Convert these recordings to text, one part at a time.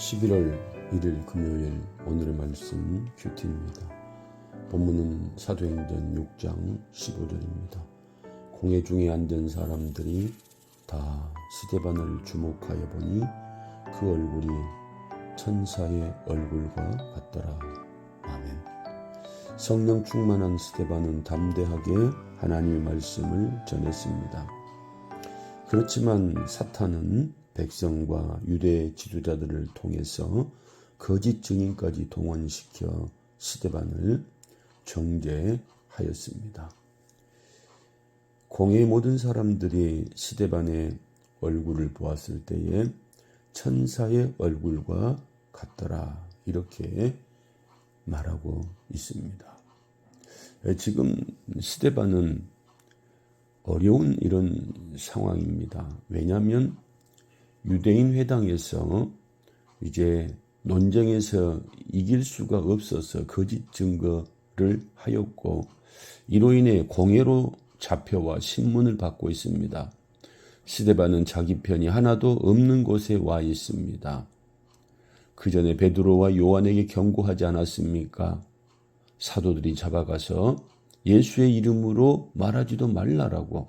11월 1일 금요일 오늘의 말씀 큐티입니다. 본문은 사도행전 6장 15절입니다. 공회 중에 앉은 사람들이 다 스테반을 주목하여 보니 그 얼굴이 천사의 얼굴과 같더라. 아멘. 성령 충만한 스테반은 담대하게 하나님의 말씀을 전했습니다. 그렇지만 사탄은 백성과 유대 지도자들을 통해서 거짓 증인까지 동원시켜 스테반을 정죄하였습니다. 공의 모든 사람들이 스테반의 얼굴을 보았을 때에 천사의 얼굴과 같더라 이렇게 말하고 있습니다. 지금 스테반은 어려운 이런 상황입니다. 왜냐하면 유대인 회당에서 이제 논쟁에서 이길 수가 없어서 거짓 증거를 하였고 이로 인해 공회로 잡혀와 신문을 받고 있습니다. 시데반은 자기 편이 하나도 없는 곳에 와 있습니다. 그 전에 베드로와 요한에게 경고하지 않았습니까? 사도들이 잡아가서 예수의 이름으로 말하지도 말라라고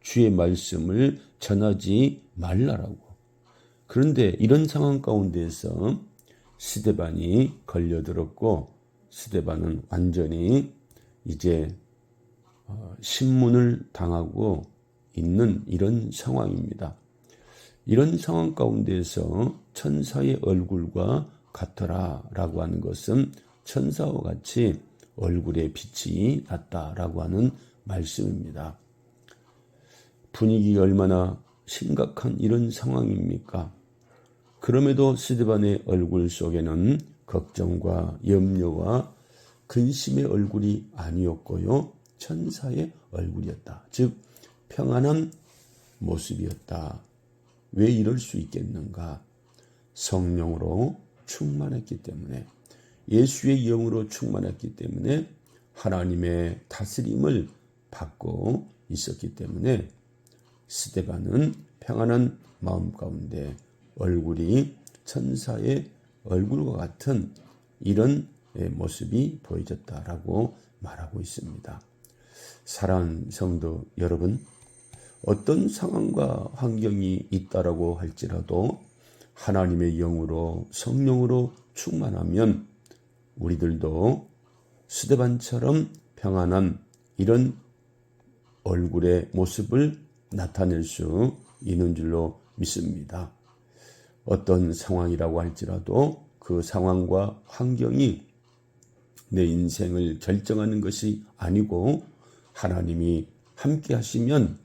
주의 말씀을 전하지 말라라고 그런데 이런 상황 가운데서 스데반이 걸려들었고 스데반은 완전히 이제 신문을 당하고 있는 이런 상황입니다. 이런 상황 가운데서 천사의 얼굴과 같더라라고 하는 것은 천사와 같이 얼굴에 빛이 났다라고 하는 말씀입니다. 분위기가 얼마나 심각한 이런 상황입니까? 그럼에도 스데반의 얼굴 속에는 걱정과 염려와 근심의 얼굴이 아니었고요. 천사의 얼굴이었다. 즉, 평안한 모습이었다. 왜 이럴 수 있겠는가? 성령으로 충만했기 때문에, 예수의 영으로 충만했기 때문에, 하나님의 다스림을 받고 있었기 때문에, 스데반은 평안한 마음 가운데 얼굴이 천사의 얼굴과 같은 이런 모습이 보여졌다라고 말하고 있습니다. 사랑하는 성도 여러분, 어떤 상황과 환경이 있다라고 할지라도 하나님의 영으로 성령으로 충만하면 우리들도 스데반처럼 평안한 이런 얼굴의 모습을 나타낼 수 있는 줄로 믿습니다. 어떤 상황이라고 할지라도 그 상황과 환경이 내 인생을 결정하는 것이 아니고 하나님이 함께 하시면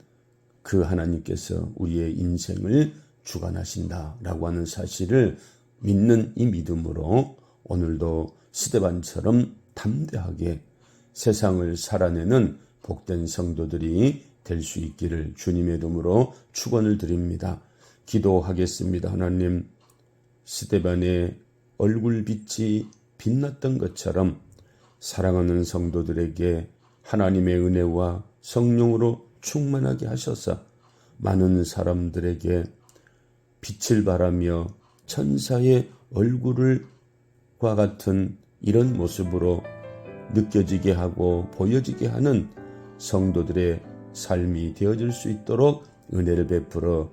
그 하나님께서 우리의 인생을 주관하신다라고 하는 사실을 믿는 이 믿음으로 오늘도 스데반처럼 담대하게 세상을 살아내는 복된 성도들이 될 수 있기를 주님의 이름으로 축원을 드립니다. 기도하겠습니다. 하나님, 스테반의 얼굴빛이 빛났던 것처럼 사랑하는 성도들에게 하나님의 은혜와 성령으로 충만하게 하셔서 많은 사람들에게 빛을 발하며 천사의 얼굴과 같은 이런 모습으로 느껴지게 하고 보여지게 하는 성도들의 삶이 되어질 수 있도록 은혜를 베풀어